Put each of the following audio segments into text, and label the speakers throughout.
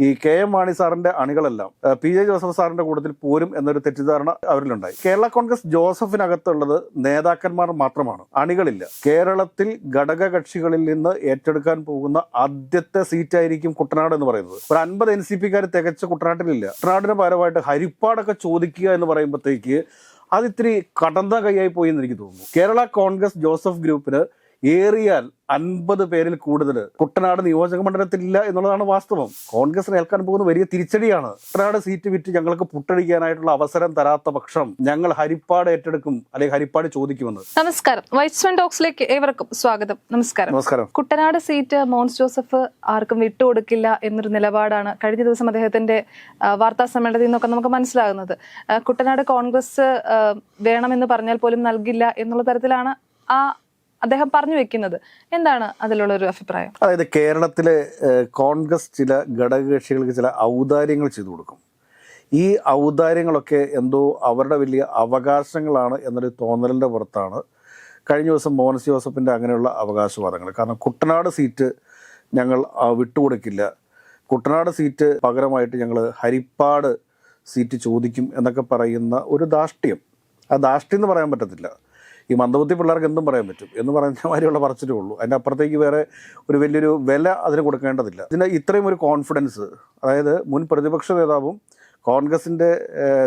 Speaker 1: ഈ K M Mani സാറിന്റെ അണികളെല്ലാം P J Joseph സാറിന്റെ കൂട്ടത്തിൽ പോരും എന്നൊരു തെറ്റിദ്ധാരണ അവരിലുണ്ടായി. കേരള കോൺഗ്രസ് ജോസഫിനകത്തുള്ളത് നേതാക്കന്മാർ മാത്രമാണ്. അണികളില്ല. കേരളത്തിൽ ഘടക കക്ഷികളിൽ നിന്ന് ഏറ്റെടുക്കാൻ പോകുന്ന ആദ്യത്തെ സീറ്റായിരിക്കും കുട്ടനാട് എന്ന് പറയുന്നത്. ഒരു അൻപത് എൻ സി പിക്കാർ തികച്ച കുട്ടനാട്ടിലില്ല. കുട്ടനാടിന് പകരമായിട്ട് ഹരിപ്പാടൊക്കെ ചോദിക്കുക എന്ന് പറയുമ്പോഴത്തേക്ക് അത് ഇത്തിരി കടന്ന കൈയായി പോയി എന്ന് എനിക്ക് തോന്നുന്നു. കേരള കോൺഗ്രസ് ജോസഫ് ഗ്രൂപ്പിന് ഏറിയാൽ അൻപത് പേരിൽ കൂടുതൽ. കുട്ടനാട് നിയോജക മണ്ഡലത്തിലില്ല എന്നുള്ളതാണ് വാസ്തവം. കോൺഗ്രസിന് ഏൽക്കാൻ പോകുന്ന വലിയ തിരിച്ചടിയാണ്. കുട്ടനാട് സീറ്റ് വിറ്റ് ഞങ്ങൾക്ക് പുട്ടടിക്കാനായിട്ടുള്ള അവസരം തരാത്ത പക്ഷം ഞങ്ങൾ ഹരിപ്പാട് ഏറ്റെടുക്കും അല്ലെങ്കിൽ ഹരിപ്പാട് ചോദിക്കുമെന്ന്.
Speaker 2: നമസ്കാരം. വൈറ്റ്സ്വൻ ടോക്സിലേക്ക് ഏവർക്കും സ്വാഗതം. നമസ്കാരം.
Speaker 1: നമസ്കാരം.
Speaker 2: കുട്ടനാട് സീറ്റ് മോൻസ് ജോസഫ് ആർക്കും വിട്ടുകൊടുക്കില്ല എന്നൊരു നിലപാടാണ് കഴിഞ്ഞ ദിവസം അദ്ദേഹത്തിന്റെ വാർത്താ സമ്മേളനത്തിൽ നിന്നൊക്കെ നമുക്ക് മനസ്സിലാകുന്നത്. കുട്ടനാട് കോൺഗ്രസ് വേണമെന്ന് പറഞ്ഞാൽ പോലും നൽകില്ല എന്നുള്ള തരത്തിലാണ് ആ അദ്ദേഹം പറഞ്ഞു വെക്കുന്നത്. എന്താണ് അതിലുള്ള ഒരു അഭിപ്രായം?
Speaker 1: അതായത് കേരളത്തിലെ കോൺഗ്രസ് ചില ഘടകകക്ഷികൾക്ക് ചില ഔദാര്യങ്ങൾ ചെയ്തു കൊടുക്കും. ഈ ഔദാര്യങ്ങളൊക്കെ എന്തോ അവരുടെ വലിയ അവകാശങ്ങളാണ് എന്നൊരു തോന്നലിന്റെ പുറത്താണ് കഴിഞ്ഞ ദിവസം മോഹൻസ് ജോസഫിന്റെ അങ്ങനെയുള്ള അവകാശവാദങ്ങൾ. കാരണം കുട്ടനാട് സീറ്റ് ഞങ്ങൾ വിട്ടുകൊടുക്കില്ല. കുട്ടനാട് സീറ്റ് പകരമായിട്ട് ഞങ്ങൾ ഹരിപ്പാട് സീറ്റ് ചോദിക്കും എന്നൊക്കെ പറയുന്ന ഒരു ധാഷ്ട്യം. ആ ധാഷ്ട്യം എന്ന് പറയാൻ പറ്റത്തില്ല. ഈ മന്ദബുദ്ധി പിള്ളേർക്ക് എന്തും പറയാൻ പറ്റും എന്ന് പറയുന്ന മാതിരിയുള്ള പറച്ചിട്ടേ ഉള്ളൂ. അതിന്റെ അപ്പുറത്തേക്ക് വേറെ ഒരു വലിയൊരു വില അതിന് കൊടുക്കേണ്ടതില്ല. ഇതിന് ഇത്രയും ഒരു കോൺഫിഡൻസ് അതായത് മുൻ പ്രതിപക്ഷ നേതാവും കോൺഗ്രസിന്റെ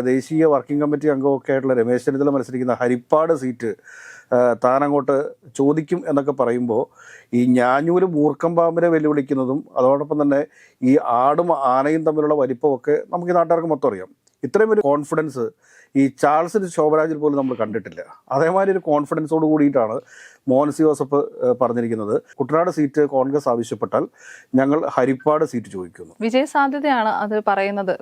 Speaker 1: ദേശീയ വർക്കിംഗ് കമ്മിറ്റി അംഗമൊക്കെ ആയിട്ടുള്ള രമേശ് ചെന്നിത്തല മത്സരിക്കുന്ന ഹരിപ്പാട് സീറ്റ് താനങ്ങോട്ട് ചോദിക്കും എന്നൊക്കെ പറയുമ്പോൾ ഈ ഞാഞ്ഞൂര് മൂർക്കം പാമ്പിനെ വെല്ലുവിളിക്കുന്നതും അതോടൊപ്പം തന്നെ ഈ ആടും ആനയും തമ്മിലുള്ള വലിപ്പമൊക്കെ നമുക്ക് ഈ നാട്ടുകാർക്ക് മൊത്തം അറിയാം. ഇത്രയും ഒരു കോൺഫിഡൻസ് ഈ ചാൾസിന് ശോഭരാജിൽ പോലും നമ്മൾ കണ്ടിട്ടില്ല. അതേമാതിരി ഒരു കോൺഫിഡൻസോട് കൂടിയിട്ടാണ് മോഹൻസി ജോസഫ് പറഞ്ഞിരിക്കുന്നത്. കുട്ടനാട് സീറ്റ് കോൺഗ്രസ് ആവശ്യപ്പെട്ടാൽ ഞങ്ങൾ ഹരിപ്പാട് സീറ്റ് ചോദിക്കുന്നു.
Speaker 2: വിജയസാധ്യതയാണ് അത് പറയുന്നത്.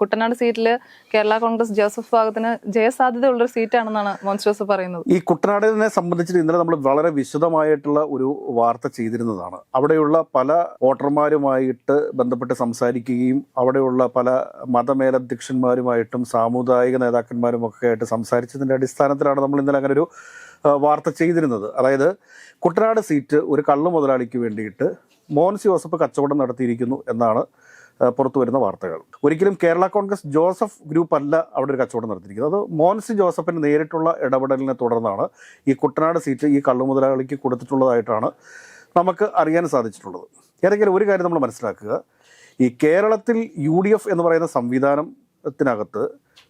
Speaker 2: കുട്ടനാട് സീറ്റിൽ കേരള കോൺഗ്രസ് ജോസഫ് ഭാഗത്തിന് ജയസാധ്യത ഉള്ളൊരു സീറ്റാണെന്നാണ് മോൻസ് ജോസഫ് പറയുന്നത്.
Speaker 1: ഈ കുട്ടനാടിനെ സംബന്ധിച്ചിട്ട് ഇന്നലെ നമ്മൾ വളരെ വിശദമായിട്ടുള്ള ഒരു വാർത്ത ചെയ്തിരുന്നതാണ്. അവിടെയുള്ള പല വോട്ടർമാരുമായിട്ട് ബന്ധപ്പെട്ട് സംസാരിക്കുകയും അവിടെയുള്ള പല മതമേലധ്യക്ഷന്മാരുമായിട്ടും സാമുദായിക നേതാക്കന്മാരും ഒക്കെ ആയിട്ട് സംസാരിച്ചതിന്റെ അടിസ്ഥാനത്തിലാണ് നമ്മൾ ഇന്നലെ അങ്ങനെ ഒരു വാർത്ത ചെയ്തിരുന്നത്. അതായത് കുട്ടനാട് സീറ്റ് ഒരു കള്ളു മുതലാളിക്ക് വേണ്ടിയിട്ട് മോൻസി ജോസഫ് കച്ചവടം നടത്തിയിരിക്കുന്നു എന്നാണ് പുറത്തു വരുന്ന വാർത്തകൾ. ഒരിക്കലും കേരള കോൺഗ്രസ് ജോസഫ് ഗ്രൂപ്പ് അല്ല അവിടെ ഒരു കച്ചവടം നടത്തിയിരിക്കുന്നത്. അത് മോൻസി ജോസഫിന് നേരിട്ടുള്ള ഇടപെടലിനെ തുടർന്നാണ് ഈ കുട്ടനാട് സീറ്റ് ഈ കള്ളു മുതലാളിക്ക് കൊടുത്തിട്ടുള്ളതായിട്ടാണ് നമുക്ക് അറിയാൻ സാധിച്ചിട്ടുള്ളത്. ഏതെങ്കിലും ഒരു കാര്യം നമ്മൾ മനസ്സിലാക്കുക. ഈ കേരളത്തിൽ യു ഡി എഫ് എന്ന് പറയുന്ന സംവിധാനത്തിനകത്ത്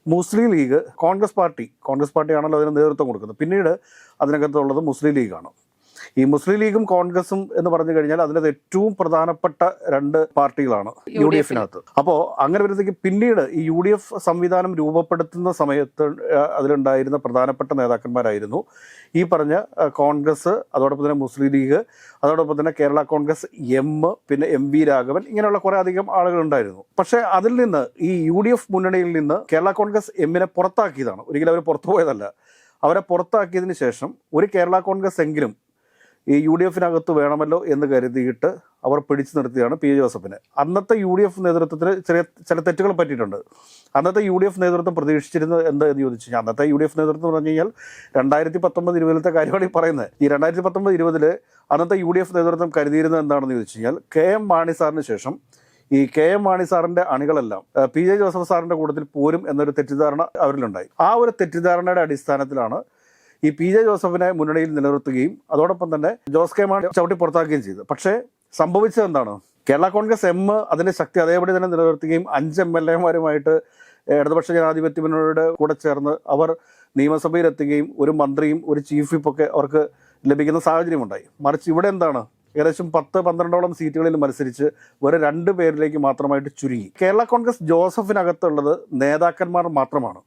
Speaker 1: മുസ്ലിം ലീഗ് കോൺഗ്രസ് പാർട്ടി കോൺഗ്രസ് പാർട്ടിയാണല്ലോ അതിന് നേതൃത്വം കൊടുക്കുന്നത്. പിന്നീട് അതിനകത്തുള്ളത് മുസ്ലിം ലീഗാണ്. ഈ മുസ്ലിം ലീഗും കോൺഗ്രസും എന്ന് പറഞ്ഞു കഴിഞ്ഞാൽ അതിനകത്ത് ഏറ്റവും പ്രധാനപ്പെട്ട രണ്ട് പാർട്ടികളാണ് യു ഡി എഫിനകത്ത്. അപ്പോൾ അങ്ങനെ വരുന്നതെങ്കിൽ പിന്നീട് ഈ യു ഡി എഫ് സംവിധാനം രൂപപ്പെടുത്തുന്ന സമയത്ത് അതിലുണ്ടായിരുന്ന പ്രധാനപ്പെട്ട നേതാക്കന്മാരായിരുന്നു ഈ പറഞ്ഞ കോൺഗ്രസ് അതോടൊപ്പം തന്നെ മുസ്ലിം ലീഗ് അതോടൊപ്പം തന്നെ കേരള കോൺഗ്രസ് എം പിന്നെ എം വി രാഘവൻ ഇങ്ങനെയുള്ള കുറേ അധികം ആളുകളുണ്ടായിരുന്നു. പക്ഷേ അതിൽ നിന്ന് ഈ യു ഡി എഫ് മുന്നണിയിൽ നിന്ന് കേരള കോൺഗ്രസ് എമ്മിനെ പുറത്താക്കിയതാണ്. ഒരിക്കലും അവർ പുറത്തു പോയതല്ല. അവരെ പുറത്താക്കിയതിന് ശേഷം ഒരു കേരള കോൺഗ്രസ് എങ്കിലും ഈ യു ഡി എഫിനകത്ത് വേണമല്ലോ എന്ന് കരുതിയിട്ട് അവർ പിടിച്ചു നിർത്തിയാണ് പി ജോസഫിനെ. അന്നത്തെ യു ഡി എഫ് നേതൃത്വത്തിന് ചെറിയ ചില തെറ്റുകൾ പറ്റിയിട്ടുണ്ട്. അന്നത്തെ യു ഡി എഫ് നേതൃത്വം പ്രതീക്ഷിച്ചിരുന്നത് എന്ത് എന്ന് ചോദിച്ചു കഴിഞ്ഞാൽ അന്നത്തെ യു ഡി എഫ് നേതൃത്വം എന്ന് പറഞ്ഞു കഴിഞ്ഞാൽ രണ്ടായിരത്തി പത്തൊമ്പത് ഇരുപതിലത്തെ കാര്യമാണ് ഈ പറയുന്നത്. ഈ രണ്ടായിരത്തി പത്തൊമ്പത് ഇരുപതിൽ അന്നത്തെ യു ഡി എഫ് നേതൃത്വം കരുതിയിരുന്നത് എന്താണെന്ന് ചോദിച്ചു കഴിഞ്ഞാൽ കെ എം മാണി സാറിന് ശേഷം ഈ കെ എം മാണി സാറിന്റെ അണികളെല്ലാം പി ജെ ജോസഫ് സാറിന്റെ കൂട്ടത്തിൽ പോരും എന്നൊരു തെറ്റിദ്ധാരണ അവരിലുണ്ടായി. ആ ഒരു തെറ്റിദ്ധാരണയുടെ അടിസ്ഥാനത്തിലാണ് ഈ പി ജെ ജോസഫിനെ മുന്നണിയിൽ നിലനിർത്തുകയും അതോടൊപ്പം തന്നെ ജോസ് കെ മാണി ചവിട്ടി പുറത്താക്കുകയും ചെയ്തു. പക്ഷേ സംഭവിച്ചത് എന്താണ്? കേരള കോൺഗ്രസ് എം അതിന്റെ ശക്തി അതേപടി തന്നെ നിലനിർത്തുകയും അഞ്ച് എം എൽ എമാരുമായിട്ട് ഇടതുപക്ഷ ജനാധിപത്യ മുന്നണിയുടെ കൂടെ ചേർന്ന് അവർ നിയമസഭയിൽ എത്തുകയും ഒരു മന്ത്രിയും ഒരു ചീഫ് ഒക്കെ അവർക്ക് ലഭിക്കുന്ന സാഹചര്യമുണ്ടായി. മറിച്ച് ഇവിടെ എന്താണ്? ഏകദേശം പത്ത് പന്ത്രണ്ടോളം സീറ്റുകളിൽ മത്സരിച്ച് വെറും രണ്ട് പേരിലേക്ക് മാത്രമായിട്ട് ചുരുങ്ങി. കേരള കോൺഗ്രസ് ജോസഫിനകത്തുള്ളത് നേതാക്കന്മാർ മാത്രമാണ്.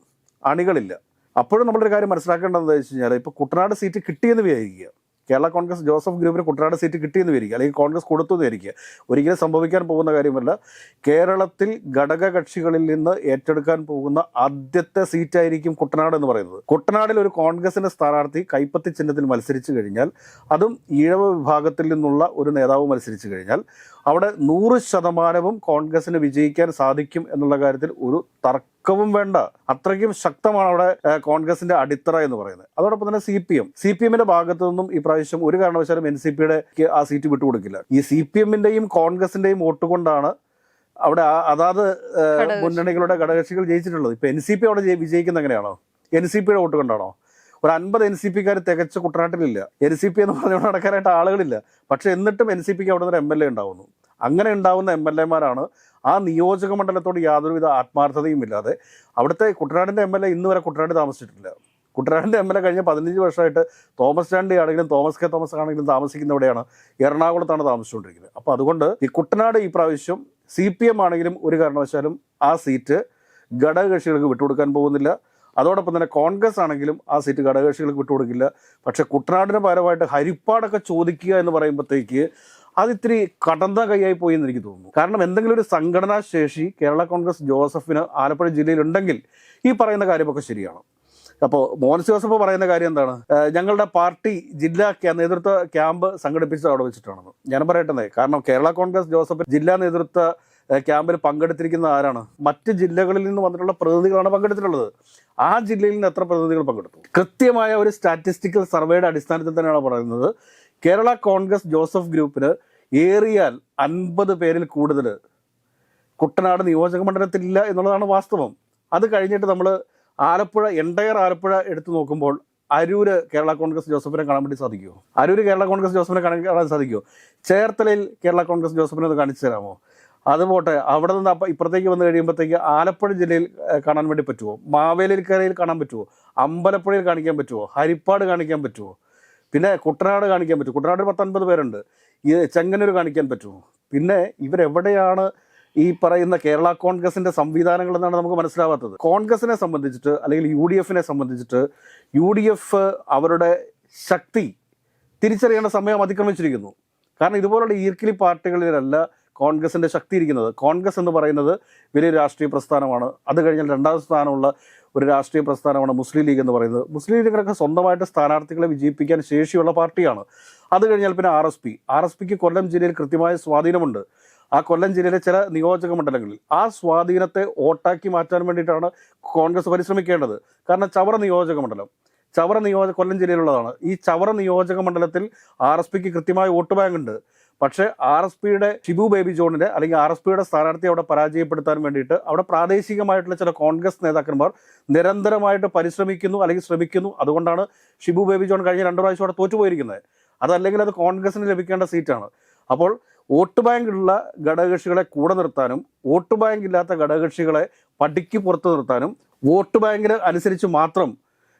Speaker 1: അണികളില്ല. അപ്പോഴും നമ്മളൊരു കാര്യം മനസ്സിലാക്കേണ്ടത് വെച്ച് കഴിഞ്ഞാൽ ഇപ്പോൾ കുട്ടനാട് സീറ്റ് കിട്ടിയെന്ന് വിചാരിക്കുക. കേരള കോൺഗ്രസ് ജോസഫ് ഗ്രൂപ്പിന് കുട്ടനാട് സീറ്റ് കിട്ടിയെന്ന് വിചാരിക്കുക. അല്ലെങ്കിൽ കോൺഗ്രസ് കൊടുത്തു വിചാരിക്കുക. ഒരിക്കലും സംഭവിക്കാൻ പോകുന്ന കാര്യമല്ല. കേരളത്തിൽ ഘടക കക്ഷികളിൽ നിന്ന് ഏറ്റെടുക്കാൻ പോകുന്ന ആദ്യത്തെ സീറ്റായിരിക്കും കുട്ടനാട് എന്ന് പറയുന്നത്. കുട്ടനാടിൽ ഒരു കോൺഗ്രസിന്റെ സ്ഥാനാർത്ഥി കൈപ്പത്തി ചിഹ്നത്തിൽ മത്സരിച്ചു കഴിഞ്ഞാൽ അതും ഈഴവ വിഭാഗത്തിൽ നിന്നുള്ള ഒരു നേതാവ് മത്സരിച്ചു കഴിഞ്ഞാൽ അവിടെ നൂറ് ശതമാനവും കോൺഗ്രസിന് വിജയിക്കാൻ സാധിക്കും എന്നുള്ള കാര്യത്തിൽ ഒരു തർക്കവും വേണ്ട. അത്രയ്ക്കും ശക്തമാണ് അവിടെ കോൺഗ്രസിന്റെ അടിത്തറ എന്ന് പറയുന്നത്. അതോടൊപ്പം തന്നെ C P M. C P എമ്മിന്റെ ഭാഗത്തു നിന്നും ഈ പ്രാവശ്യം ഒരു കാരണവശാലും എൻ സി പിയുടെ ആ സീറ്റ് വിട്ടുകൊടുക്കില്ല. ഈ സി പി എമ്മിന്റെയും കോൺഗ്രസിന്റെയും വോട്ട് കൊണ്ടാണ് അവിടെ അതാത്. മുന്നണികളുടെ ഘടകകക്ഷികൾ ജയിച്ചിട്ടുള്ളത്. ഇപ്പൊ എൻ സി പി അവിടെ ജയി- വിജയിക്കുന്ന എങ്ങനെയാണോ? എൻ സി പിയുടെ വോട്ട് കൊണ്ടാണോ? ഒരു അൻപത് എൻ സി പിക്കാർ തികച്ച കുട്ടനാട്ടിലില്ല. എൻ സി പി എന്ന് പറഞ്ഞുകൊണ്ട് നടക്കാനായിട്ട് ആളുകളില്ല. പക്ഷെ എന്നിട്ടും എൻ സി പിക്ക് അവിടെ നിന്ന് എം എൽ എ ഉണ്ടാവുന്നു. അങ്ങനെ ഉണ്ടാവുന്ന എം എൽ എമാരാണ് ആ നിയോജക മണ്ഡലത്തോട് യാതൊരുവിധ ആത്മാർത്ഥതയും ഇല്ലാതെ അവിടുത്തെ കുട്ടനാടിന്റെ എം എൽ എ ഇന്ന് വരെ കുട്ടനാട് താമസിച്ചിട്ടില്ല. കുട്ടനാടിന്റെ എം എൽ എ കഴിഞ്ഞ പതിനഞ്ച് വർഷമായിട്ട് തോമസ് ചാണ്ടി ആണെങ്കിലും തോമസ് കെ തോമസ് ആണെങ്കിലും താമസിക്കുന്നവിടെയാണ് എറണാകുളത്താണ് താമസിച്ചുകൊണ്ടിരിക്കുന്നത്. അപ്പോൾ അതുകൊണ്ട് ഈ കുട്ടനാട് ഈ പ്രാവശ്യം സി പി എം ആണെങ്കിലും ഒരു കാരണവശാലും ആ സീറ്റ് ഘടകകക്ഷികൾക്ക് വിട്ടുകൊടുക്കാൻ പോകുന്നില്ല. അതോടൊപ്പം തന്നെ കോൺഗ്രസ് ആണെങ്കിലും ആ സീറ്റ് ഘടകകക്ഷികൾക്ക് വിട്ടുകൊടുക്കില്ല. പക്ഷേ കുട്ടനാടിന് പകരമായിട്ട് ഹരിപ്പാടൊക്കെ ചോദിക്കുക എന്ന് പറയുമ്പോഴത്തേക്ക് അതിത്തിരി കടന്ന കൈയായി പോയി എന്ന് എനിക്ക് തോന്നുന്നു. കാരണം എന്തെങ്കിലും ഒരു സംഘടനാ ശേഷി കേരള കോൺഗ്രസ് ജോസഫിന് ആലപ്പുഴ ജില്ലയിൽ ഉണ്ടെങ്കിൽ ഈ പറയുന്ന കാര്യമൊക്കെ ശരിയാണ്. അപ്പോൾ മോഹൻസ് ജോസഫ് പറയുന്ന കാര്യം എന്താണ്? ഞങ്ങളുടെ പാർട്ടി ജില്ലാ നേതൃത്വ ക്യാമ്പ് സംഘടിപ്പിച്ചത് അവിടെ വെച്ചിട്ടാണെന്ന്. ഞാൻ പറയട്ടെ കാരണം കേരള കോൺഗ്രസ് ജോസഫ് ജില്ലാ നേതൃത്വ ക്യാമ്പിൽ പങ്കെടുത്തിരിക്കുന്ന ആരാണ്? മറ്റ് ജില്ലകളിൽ നിന്ന് വന്നിട്ടുള്ള പ്രതിനിധികളാണ് പങ്കെടുത്തിട്ടുള്ളത്. ആ ജില്ലയിൽ നിന്ന് എത്ര പ്രതിനിധികൾ പങ്കെടുത്തു? കൃത്യമായ ഒരു സ്റ്റാറ്റിസ്റ്റിക്കൽ സർവേയുടെ അടിസ്ഥാനത്തിൽ തന്നെയാണ് പറയുന്നത്. കേരള കോൺഗ്രസ് ജോസഫ് ഗ്രൂപ്പിന് ഏറിയാൽ അൻപത് പേരിൽ കൂടുതൽ കുട്ടനാട് നിയോജക മണ്ഡലത്തിലില്ല എന്നുള്ളതാണ് വാസ്തവം. അത് കഴിഞ്ഞിട്ട് നമ്മൾ ആലപ്പുഴ എൻടയർ ആലപ്പുഴ എടുത്തു നോക്കുമ്പോൾ അരൂര് കേരള കോൺഗ്രസ് ജോസഫിനെ കാണാൻ വേണ്ടി സാധിക്കുമോ അരൂര് കേരള കോൺഗ്രസ് ജോസഫിനെ കാണാൻ സാധിക്കുമോ ചേർത്തലയിൽ കേരള കോൺഗ്രസ് ജോസഫിനെ ഒന്ന് കാണിച്ചു തരാമോ? അതുപോട്ടെ അവിടെ നിന്ന് അപ്പം ഇപ്പുറത്തേക്ക് വന്നു കഴിയുമ്പോഴത്തേക്ക് ആലപ്പുഴ ജില്ലയിൽ കാണാൻ വേണ്ടി പറ്റുമോ മാവേലിക്കരയിൽ കാണാൻ പറ്റുമോ അമ്പലപ്പുഴയിൽ കാണിക്കാൻ പറ്റുമോ ഹരിപ്പാട് കാണിക്കാൻ പറ്റുമോ പിന്നെ കുട്ടനാട് കാണിക്കാൻ പറ്റും കുട്ടനാട് പത്തൊൻപത് പേരുണ്ട്. ഈ ചെങ്ങന്നൂർ കാണിക്കാൻ പറ്റുമോ? പിന്നെ ഇവരെവിടെയാണ് ഈ പറയുന്ന കേരള കോൺഗ്രസിന്റെ സംവിധാനങ്ങൾ എന്നാണ് നമുക്ക് മനസ്സിലാവാത്തത്. കോൺഗ്രസിനെ സംബന്ധിച്ചിട്ട് അല്ലെങ്കിൽ യു ഡി എഫിനെ സംബന്ധിച്ചിട്ട് യു ഡി എഫ് അവരുടെ ശക്തി തിരിച്ചറിയേണ്ട സമയം അതിക്രമിച്ചിരിക്കുന്നു. കാരണം ഇതുപോലുള്ള ഈർക്കിലി പാർട്ടികളിലല്ല കോൺഗ്രസിന്റെ ശക്തി ഇരിക്കുന്നത്. കോൺഗ്രസ് എന്ന് പറയുന്നത് വലിയ രാഷ്ട്രീയ പ്രസ്ഥാനമാണ്. അത് കഴിഞ്ഞാൽ രണ്ടാം സ്ഥാനമുള്ള ഒരു രാഷ്ട്രീയ പ്രസ്ഥാനമാണ് മുസ്ലിം ലീഗ് എന്ന് പറയുന്നത്. മുസ്ലിം ലീഗിനൊക്കെ സ്വന്തമായിട്ട് സ്ഥാനാർത്ഥികളെ വിജയിപ്പിക്കാൻ ശേഷിയുള്ള പാർട്ടിയാണ്. അത് കഴിഞ്ഞാൽ പിന്നെ R S P. R S പിക്ക് കൊല്ലം ജില്ലയിൽ കൃത്യമായ സ്വാധീനമുണ്ട്. ആ കൊല്ലം ജില്ലയിലെ ചില നിയോജക മണ്ഡലങ്ങളിൽ ആ സ്വാധീനത്തെ ഓട്ടാക്കി മാറ്റാൻ വേണ്ടിയിട്ടാണ് കോൺഗ്രസ് പരിശ്രമിക്കേണ്ടത്. കാരണം ചവറ നിയോജക മണ്ഡലം. ചവറ നിയോജക കൊല്ലം ജില്ലയിലുള്ളതാണ്. ഈ ചവറ നിയോജക മണ്ഡലത്തിൽ ആർ എസ് പിക്ക് കൃത്യമായ വോട്ട് ബാങ്ക് ഉണ്ട് പക്ഷേ ആർ എസ് പിയുടെ ഷിബു ബേബി ജോണിനെ അല്ലെങ്കിൽ ആർ എസ് പിയുടെ സ്ഥാനാർത്ഥിയെ അവിടെ പരാജയപ്പെടുത്താൻ വേണ്ടിയിട്ട് അവിടെ പ്രാദേശികമായിട്ടുള്ള ചില കോൺഗ്രസ് നേതാക്കന്മാർ നിരന്തരമായിട്ട് പരിശ്രമിക്കുന്നു അല്ലെങ്കിൽ ശ്രമിക്കുന്നു. അതുകൊണ്ടാണ് ഷിബു ബേബി ജോൺ കഴിഞ്ഞ രണ്ടു പ്രാവശ്യം അവിടെ തോറ്റുപോയിരിക്കുന്നത്. അതല്ലെങ്കിൽ അത് കോൺഗ്രസിന് ലഭിക്കേണ്ട സീറ്റാണ്. അപ്പോൾ വോട്ട് ബാങ്ക് ഉള്ള ഘടകകക്ഷികളെ കൂടെ നിർത്താനും വോട്ട് ബാങ്ക് ഇല്ലാത്ത ഘടകകക്ഷികളെ പടിക്ക് പുറത്ത് നിർത്താനും വോട്ട് ബാങ്കിന് അനുസരിച്ച് മാത്രം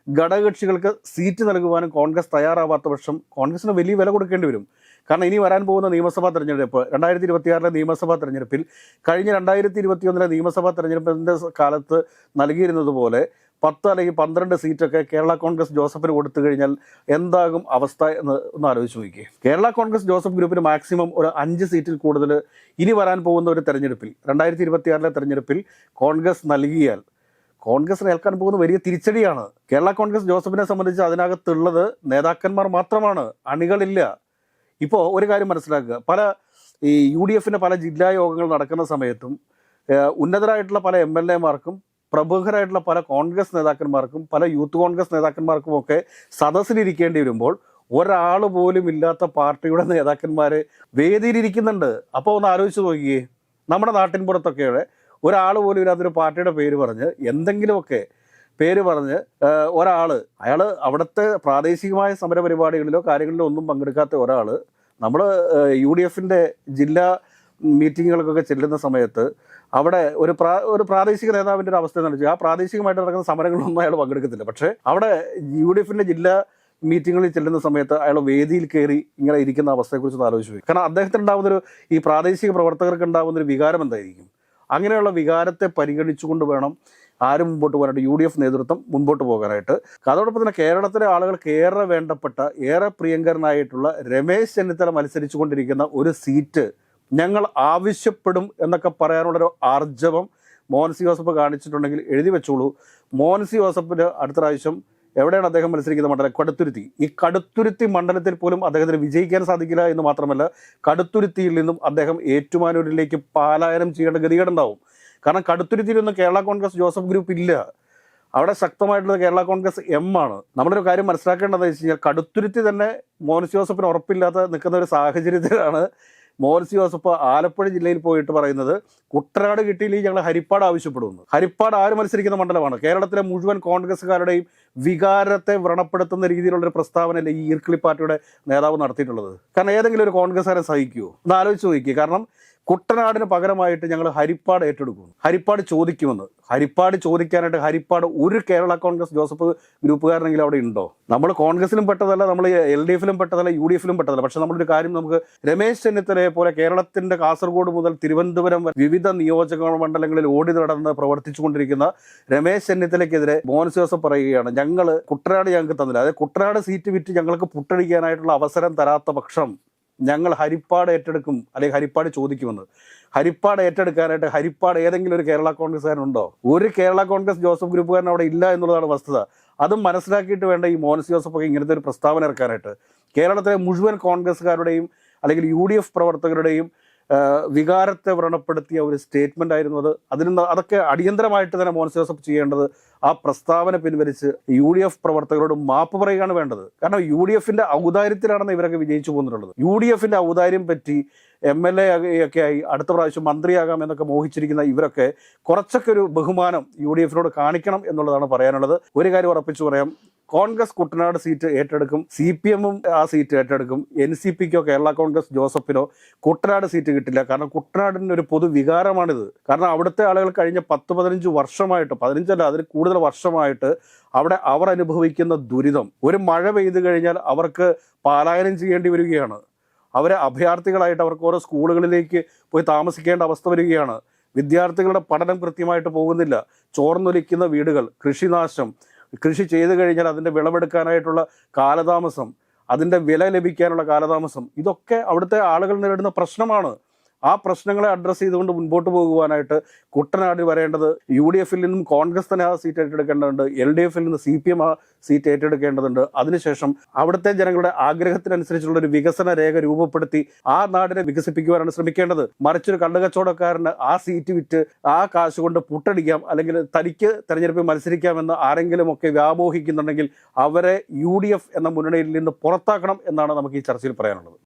Speaker 1: ഘടകകക്ഷികൾക്ക് സീറ്റ് നൽകുവാനും കോൺഗ്രസ് തയ്യാറാവാത്ത പക്ഷം കോൺഗ്രസിന് വലിയ വില കൊടുക്കേണ്ടി വരും. കാരണം ഇനി വരാൻ പോകുന്ന നിയമസഭാ തെരഞ്ഞെടുപ്പ് രണ്ടായിരത്തി ഇരുപത്തിയാറിലെ നിയമസഭാ തെരഞ്ഞെടുപ്പിൽ കഴിഞ്ഞ രണ്ടായിരത്തി ഇരുപത്തിയൊന്നിലെ നിയമസഭാ തെരഞ്ഞെടുപ്പിന്റെ കാലത്ത് നൽകിയിരുന്നത് പോലെ പത്ത് അല്ലെങ്കിൽ പന്ത്രണ്ട് സീറ്റൊക്കെ കേരള കോൺഗ്രസ് ജോസഫിന് കൊടുത്തു കഴിഞ്ഞാൽ എന്താകും അവസ്ഥ എന്ന് ഒന്ന് ആലോചിച്ച് നോക്കിയേ. കേരള കോൺഗ്രസ് ജോസഫ് ഗ്രൂപ്പിന് മാക്സിമം ഒരു അഞ്ച് സീറ്റിൽ കൂടുതൽ ഇനി വരാൻ പോകുന്ന ഒരു തെരഞ്ഞെടുപ്പിൽ രണ്ടായിരത്തി ഇരുപത്തിയാറിലെ തെരഞ്ഞെടുപ്പിൽ കോൺഗ്രസ് നൽകിയാൽ കോൺഗ്രസിന് ഏൽക്കാൻ പോകുന്ന വലിയ തിരിച്ചടിയാണ്. കേരള കോൺഗ്രസ് ജോസഫിനെ സംബന്ധിച്ച് അതിനകത്തുള്ളത് നേതാക്കന്മാർ മാത്രമാണ്. അണികളില്ല. ഇപ്പോൾ ഒരു കാര്യം മനസ്സിലാക്കുക. പല ഈ യു ഡി എഫിന്റെ പല ജില്ലാ യോഗങ്ങൾ നടക്കുന്ന സമയത്തും ഉന്നതരായിട്ടുള്ള പല എം എൽ എമാർക്കും പ്രമുഖരായിട്ടുള്ള പല കോൺഗ്രസ് നേതാക്കന്മാർക്കും പല യൂത്ത് കോൺഗ്രസ് നേതാക്കന്മാർക്കും ഒക്കെ സദസ്സിലിരിക്കേണ്ടി വരുമ്പോൾ ഒരാൾ പോലും ഇല്ലാത്ത പാർട്ടിയുടെ നേതാക്കന്മാർ വേദിയിലിരിക്കുന്നുണ്ട്. അപ്പോൾ ഒന്ന് ആലോചിച്ച് നോക്കിയേ. നമ്മുടെ നാട്ടിൻ പുറത്തൊക്കെ ഒരാൾ പോലും ഇല്ലാത്തൊരു പാർട്ടിയുടെ പേര് പറഞ്ഞ് എന്തെങ്കിലുമൊക്കെ പേര് പറഞ്ഞ് ഒരാൾ അയാൾ അവിടുത്തെ പ്രാദേശികമായ സമരപരിപാടികളിലോ കാര്യങ്ങളിലോ ഒന്നും പങ്കെടുക്കാത്ത ഒരാൾ നമ്മൾ യു ഡി എഫിന്റെ ജില്ലാ മീറ്റിങ്ങുകൾക്കൊക്കെ ചെല്ലുന്ന സമയത്ത് അവിടെ ഒരു പ്രാ ഒരു പ്രാദേശിക നേതാവിന്റെ ഒരു അവസ്ഥ എന്ന് ആ പ്രാദേശികമായിട്ട് നടക്കുന്ന സമരങ്ങളൊന്നും അയാൾ പങ്കെടുക്കത്തില്ല. പക്ഷേ അവിടെ യു ഡി എഫിന്റെ ജില്ലാ മീറ്റിങ്ങുകളിൽ ചെല്ലുന്ന സമയത്ത് അയാൾ വേദിയിൽ കയറി ഇങ്ങനെ ഇരിക്കുന്ന അവസ്ഥയെക്കുറിച്ച് ഒന്ന് ആലോചിച്ച് കാരണം അദ്ദേഹത്തിന് ഉണ്ടാകുന്നൊരു ഈ പ്രാദേശിക പ്രവർത്തകർക്ക് ഉണ്ടാകുന്നൊരു വികാരം എന്തായിരിക്കും? അങ്ങനെയുള്ള വികാരത്തെ പരിഗണിച്ചുകൊണ്ട് വേണം ആരും മുമ്പോട്ട് പോകാനായിട്ട് യു ഡി എഫ് നേതൃത്വം മുൻപോട്ട് പോകാനായിട്ട്. അതോടൊപ്പം തന്നെ കേരളത്തിലെ ആളുകൾക്ക് ഏറെ വേണ്ടപ്പെട്ട ഏറെ പ്രിയങ്കരനായിട്ടുള്ള രമേശ് ചെന്നിത്തല മത്സരിച്ചുകൊണ്ടിരിക്കുന്ന ഒരു സീറ്റ് ഞങ്ങൾ ആവശ്യപ്പെടും എന്നൊക്കെ പറയാനുള്ളൊരു ആർജവം മോഹൻ സി ജോസഫ് കാണിച്ചിട്ടുണ്ടെങ്കിൽ എഴുതി വെച്ചോളൂ. മോഹൻ സി ജോസഫിന് അടുത്ത പ്രാവശ്യം എവിടെയാണ് അദ്ദേഹം മത്സരിക്കുന്ന മണ്ഡലം? കടുത്തുരുത്തി. ഈ കടുത്തുരുത്തി മണ്ഡലത്തിൽ പോലും അദ്ദേഹത്തിന് വിജയിക്കാൻ സാധിക്കില്ല എന്ന് മാത്രമല്ല കടുത്തുരുത്തിയിൽ നിന്നും അദ്ദേഹം ഏറ്റുമാനൂരിലേക്ക് പാലായനം ചെയ്യേണ്ട ഗതികേടുണ്ടാവും കാരണം കടുത്തുരുത്തിയിലൊന്നും കേരള കോൺഗ്രസ് ജോസഫ് ഗ്രൂപ്പ് ഇല്ല. അവിടെ ശക്തമായിട്ടുള്ള കേരള കോൺഗ്രസ് എം ആണ്. നമ്മളൊരു കാര്യം മനസ്സിലാക്കേണ്ടതെന്ന് വെച്ച് കഴിഞ്ഞാൽ കടുത്തുരുത്തി തന്നെ മോനസ് ജോസഫിന് ഉറപ്പില്ലാത്ത നിൽക്കുന്ന ഒരു സാഹചര്യത്തിലാണ് മോൻസി ജോസഫ് ആലപ്പുഴ ജില്ലയിൽ പോയിട്ട് പറയുന്നത് കുട്ടനാട് കിട്ടിയില്ലെങ്കിൽ ഞങ്ങൾ ഹരിപ്പാട് ആവശ്യപ്പെടുന്നു. ഹരിപ്പാട് ആര് മത്സരിക്കുന്ന മണ്ഡലമാണ്? കേരളത്തിലെ മുഴുവൻ കോൺഗ്രസ്സുകാരുടെയും വികാരത്തെ വ്രണപ്പെടുത്തുന്ന രീതിയിലുള്ള ഒരു പ്രസ്താവനയല്ലേ ഈ ഈർക്കിളി പാർട്ടിയുടെ നേതാവ് നടത്തിയിട്ടുള്ളത്? കാരണം ഏതെങ്കിലും ഒരു കോൺഗ്രസ്സുകാരെ സഹിക്കുമോ ഒന്ന് ആലോചിച്ച് നോക്കി കാരണം കുട്ടനാടിന് പകരമായിട്ട് ഞങ്ങൾ ഹരിപ്പാട് ഏറ്റെടുക്കുന്നു. ഹരിപ്പാട് ചോദിക്കുമെന്ന്. ഹരിപ്പാട് ചോദിക്കാനായിട്ട് ഹരിപ്പാട് ഒരു കേരള കോൺഗ്രസ് ജോസഫ് ഗ്രൂപ്പുകാരനെങ്കിലും അവിടെ ഉണ്ടോ? നമ്മൾ കോൺഗ്രസിലും പെട്ടതല്ല നമ്മൾ എൽ ഡി എഫിലും പെട്ടതല്ല യു ഡി എഫിലും പെട്ടതല്ല. പക്ഷെ നമ്മളൊരു കാര്യം നമുക്ക് രമേശ് ചെന്നിത്തലയെ പോലെ കേരളത്തിന്റെ കാസർഗോഡ് മുതൽ തിരുവനന്തപുരം വിവിധ നിയോജക മണ്ഡലങ്ങളിൽ ഓടി നടന്ന് പ്രവർത്തിച്ചുകൊണ്ടിരിക്കുന്ന രമേശ് ചെന്നിത്തലയ്ക്കെതിരെ മോൻസ് ജോസഫ് പറയുകയാണ് ഞങ്ങൾ കുട്ടനാട് ഞങ്ങൾക്ക് തന്നില്ല. അതായത് കുട്ടനാട് സീറ്റ് വിറ്റ് ഞങ്ങൾക്ക് പുട്ടടിക്കാനായിട്ടുള്ള അവസരം തരാത്ത പക്ഷം ഞങ്ങൾ ഹരിപ്പാട് ഏറ്റെടുക്കും അല്ലെങ്കിൽ ഹരിപ്പാട് ചോദിക്കുമെന്ന്. ഹരിപ്പാട് ഏറ്റെടുക്കാനായിട്ട് ഹരിപ്പാട് ഏതെങ്കിലും ഒരു കേരള കോൺഗ്രസ്സുകാരനുണ്ടോ? ഒരു കേരള കോൺഗ്രസ് ജോസഫ് ഗ്രൂപ്പുകാരൻ അവിടെ ഇല്ല എന്നുള്ളതാണ് വസ്തുത. അതും മനസ്സിലാക്കിയിട്ട് വേണ്ട ഈ മോൻസ് ജോസഫ് ഒക്കെ ഇങ്ങനത്തെ ഒരു പ്രസ്താവന ഇറക്കാനായിട്ട്. കേരളത്തിലെ മുഴുവൻ കോൺഗ്രസ്സുകാരുടെയും അല്ലെങ്കിൽ യു ഡി എഫ് പ്രവർത്തകരുടെയും വികാരത്തെ വ്രണപ്പെടുത്തിയ ഒരു സ്റ്റേറ്റ്മെന്റ് ആയിരുന്നു അത്. അതിന് അതൊക്കെ അടിയന്തരമായിട്ട് തന്നെ മോൻസ് ജോസഫ് ചെയ്യേണ്ടത് ആ പ്രസ്താവന പിൻവലിച്ച് യു ഡി എഫ് പ്രവർത്തകരോട് മാപ്പ് പറയുകയാണ് വേണ്ടത്. കാരണം യു ഡി എഫിന്റെ ഔദാര്യത്തിലാണെന്ന് ഇവരൊക്കെ വിജയിച്ചു പോകുന്നുള്ളത്. യു ഡി എഫിന്റെ ഔദാര്യം പറ്റി എം എൽ എ ഒക്കെ ആയി അടുത്ത പ്രാവശ്യം മന്ത്രിയാകാം എന്നൊക്കെ മോഹിച്ചിരിക്കുന്ന ഇവരൊക്കെ കുറച്ചൊക്കെ ഒരു ബഹുമാനം യു ഡി എഫിനോട് കാണിക്കണം എന്നുള്ളതാണ് പറയാനുള്ളത്. ഒരു കാര്യം ഉറപ്പിച്ചു പറയാം. കോൺഗ്രസ് കുട്ടനാട് സീറ്റ് ഏറ്റെടുക്കും. സി പി എമ്മും ആ സീറ്റ് ഏറ്റെടുക്കും. എൻ സി പിക്കോ കേരള കോൺഗ്രസ് ജോസഫിനോ കുട്ടനാട് സീറ്റ് കിട്ടില്ല. കാരണം കുട്ടനാടിന് ഒരു പൊതു വികാരമാണിത് കാരണം അവിടുത്തെ ആളുകൾ കഴിഞ്ഞ പത്ത് പതിനഞ്ച് വർഷമായിട്ട് പതിനഞ്ചല്ല അതിൽ കൂടുതൽ വർഷമായിട്ട് അവിടെ അവർ അനുഭവിക്കുന്ന ദുരിതം. ഒരു മഴ പെയ്തു കഴിഞ്ഞാൽ അവർക്ക് പാലായനം ചെയ്യേണ്ടി വരികയാണ്. അവരെ അഭയാർത്ഥികളായിട്ട് അവർക്ക് ഓരോ സ്കൂളുകളിലേക്ക് പോയി താമസിക്കേണ്ട അവസ്ഥ വരികയാണ്. വിദ്യാർത്ഥികളുടെ പഠനം കൃത്യമായിട്ട് പോകുന്നില്ല. ചോർന്നൊലിക്കുന്ന വീടുകൾ കൃഷിനാശം. കൃഷി ചെയ്തു കഴിഞ്ഞാൽ അതിന്റെ വിളവെടുക്കാനായിട്ടുള്ള കാലതാമസം. അതിന്റെ വില ലഭിക്കാനുള്ള കാലതാമസം. ഇതൊക്കെ അവിടുത്തെ ആളുകൾ നേരിടുന്ന പ്രശ്നമാണ്. ആ പ്രശ്നങ്ങളെ അഡ്രസ്സ് ചെയ്തുകൊണ്ട് മുൻപോട്ട് പോകുവാനായിട്ട് കുട്ടനാട് വരേണ്ടത് യു ഡി എഫിൽ നിന്നും കോൺഗ്രസ് തന്നെ ആ സീറ്റ് ഏറ്റെടുക്കേണ്ടതുണ്ട് എൽ ഡി എഫിൽ നിന്ന് സി പി എം ആ സീറ്റ് ഏറ്റെടുക്കേണ്ടതുണ്ട്. അതിനുശേഷം അവിടുത്തെ ജനങ്ങളുടെ ആഗ്രഹത്തിനനുസരിച്ചുള്ള ഒരു വികസന രേഖ രൂപപ്പെടുത്തി ആ നാടിനെ വികസിപ്പിക്കുവാനാണ് ശ്രമിക്കേണ്ടത്. മറിച്ചൊരു കണ്ടുകച്ചവടക്കാരന് ആ സീറ്റ് വിറ്റ് ആ കാശ് കൊണ്ട് പുട്ടടിക്കാം അല്ലെങ്കിൽ തനിക്ക് തെരഞ്ഞെടുപ്പിൽ മത്സരിക്കാമെന്ന് ആരെങ്കിലും ഒക്കെ വ്യാമോഹിക്കുന്നുണ്ടെങ്കിൽ അവരെ യു എന്ന മുന്നണിയിൽ നിന്ന് പുറത്താക്കണം എന്നാണ് നമുക്ക് ഈ ചർച്ചയിൽ പറയാനുള്ളത്.